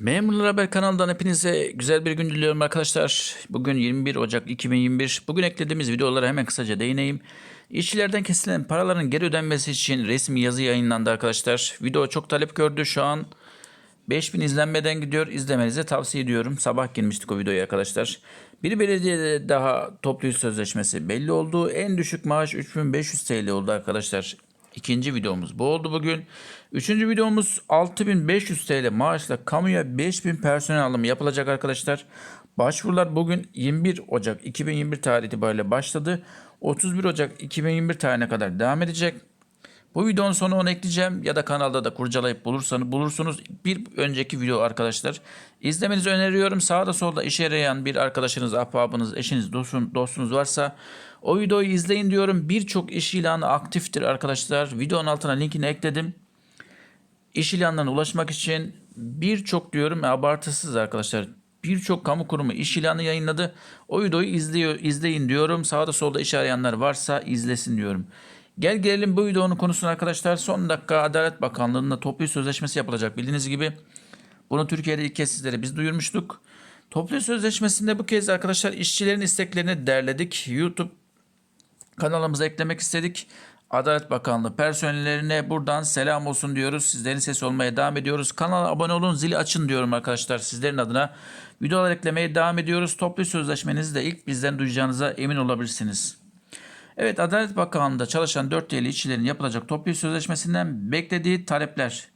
Memurlar Haber kanalından hepinize güzel bir gün diliyorum arkadaşlar. Bugün 21 Ocak 2021. Bugün eklediğimiz videolara hemen kısaca değineyim. İşçilerden kesilen paraların geri ödenmesi için resmi yazı yayınlandı arkadaşlar. Video çok talep gördü. Şu an 5000 izlenmeden gidiyor. İzlemenizi tavsiye ediyorum. Sabah girmiştik o videoya arkadaşlar. Bir belediyede daha toplu sözleşmesi belli oldu. En düşük maaş 3500 TL oldu arkadaşlar. İkinci videomuz bu oldu bugün. Üçüncü videomuz 6500 TL maaşla kamuya 5000 personel alımı yapılacak arkadaşlar. Başvurular bugün 21 Ocak 2021 tarihi itibariyle başladı. 31 Ocak 2021 tarihine kadar devam edecek. Bu videonun sonu onu ekleyeceğim ya da kanalda da kurcalayıp bulursanız bulursunuz. Bir önceki video arkadaşlar. İzlemenizi öneriyorum. Sağda solda işe yarayan bir arkadaşınız, ahbabınız, eşiniz, dostun, dostunuz varsa o videoyu izleyin diyorum. Birçok iş ilanı aktiftir arkadaşlar. Videonun altına linkini ekledim. İş ilanlarına ulaşmak için birçok diyorum abartısız arkadaşlar. Birçok kamu kurumu iş ilanı yayınladı. O videoyu izleyin diyorum. Sağda solda iş arayanlar varsa izlesin diyorum. Gel gelelim bu videonun konusuna arkadaşlar. Son dakika Adalet Bakanlığı'nda toplu sözleşmesi yapılacak bildiğiniz gibi. Bunu Türkiye'de ilk kez sizlere biz duyurmuştuk. Toplu sözleşmesinde bu kez arkadaşlar işçilerin isteklerini derledik. YouTube kanalımıza eklemek istedik. Adalet Bakanlığı personellerine buradan selam olsun diyoruz. Sizlerin sesi olmaya devam ediyoruz. Kanala abone olun, zili açın diyorum arkadaşlar sizlerin adına. Videolar eklemeye devam ediyoruz. Toplu sözleşmenizi de ilk bizden duyacağınıza emin olabilirsiniz. Evet Adalet Bakanlığı'nda çalışan 4 değerli işçilerin yapılacak toplu iş sözleşmesinden beklediği talepler.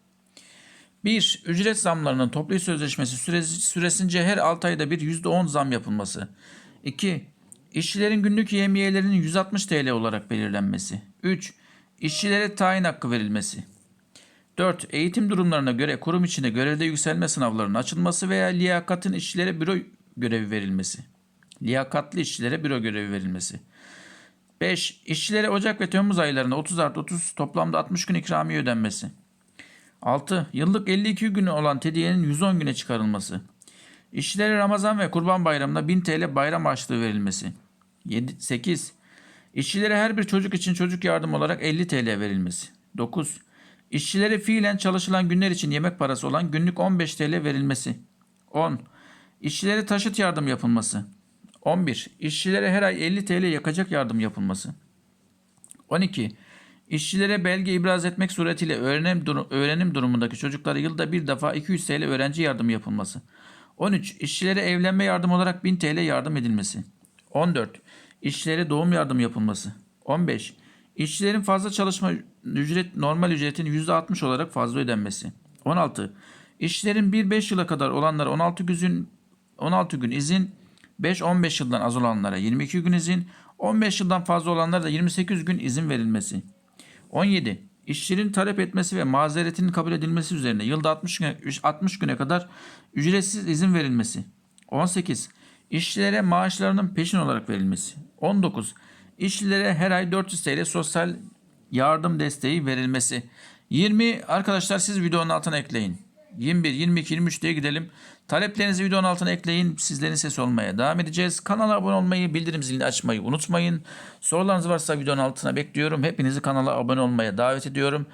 1. Ücret zamlarının toplu iş sözleşmesi süresi, süresince her 6 ayda bir %10 zam yapılması. 2. İşçilerin günlük yemiyelerinin 160 TL olarak belirlenmesi. 3. İşçilere tayin hakkı verilmesi. 4. Eğitim durumlarına göre kurum içinde görevde yükselme sınavlarının açılması veya liyakatın işçilere büro görevi verilmesi. Liyakatlı işçilere büro görevi verilmesi. 5. İşçilere Ocak ve Temmuz aylarında 30 artı 30 toplamda 60 gün ikramiye ödenmesi. 6. Yıllık 52 günü olan tediyenin 110 güne çıkarılması. İşçilere Ramazan ve Kurban Bayramı'nda 1000 TL bayram harçlığı verilmesi. 7, 8. İşçilere her bir çocuk için çocuk yardım olarak 50 TL verilmesi. 9. İşçilere fiilen çalışılan günler için yemek parası olan günlük 15 TL verilmesi. 10. İşçilere taşıt yardım yapılması. 11. İşçilere her ay 50 TL yakacak yardım yapılması. 12. İşçilere belge ibraz etmek suretiyle öğrenim, dur- öğrenim durumundaki çocuklara yılda bir defa 200 TL öğrenci yardımı yapılması. 13. İşçilere evlenme yardım olarak 1000 TL yardım edilmesi. 14. İşçilere doğum yardım yapılması. 15. İşçilerin fazla çalışma ücret normal ücretin %60 olarak fazla ödenmesi. 16. İşçilerin 1-5 yıla kadar olanlara 16 gün 16 gün izin, 5-15 yıldan az olanlara 22 gün izin, 15 yıldan fazla olanlara da 28 gün izin verilmesi. 17. İşçinin talep etmesi ve mazeretinin kabul edilmesi üzerine yılda 60 güne, 60 güne kadar ücretsiz izin verilmesi. 18. İşçilere maaşlarının peşin olarak verilmesi. 19. İşçilere her ay 400 TL sosyal yardım desteği verilmesi. 20. Arkadaşlar siz videonun altına ekleyin. 21, 22, 23 diye gidelim. Taleplerinizi videonun altına ekleyin. Sizlerin sesi olmaya devam edeceğiz. Kanala abone olmayı, bildirim zilini açmayı unutmayın. Sorularınız varsa videonun altına bekliyorum. Hepinizi kanala abone olmaya davet ediyorum.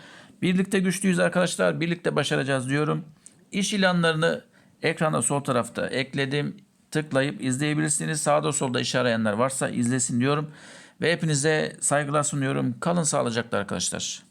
Birlikte güçlüyüz arkadaşlar. Birlikte başaracağız diyorum. İş ilanlarını ekranda sol tarafta ekledim. Tıklayıp izleyebilirsiniz. Sağda solda iş arayanlar varsa izlesin diyorum. Ve hepinize saygılar sunuyorum. Kalın sağlıcakla arkadaşlar.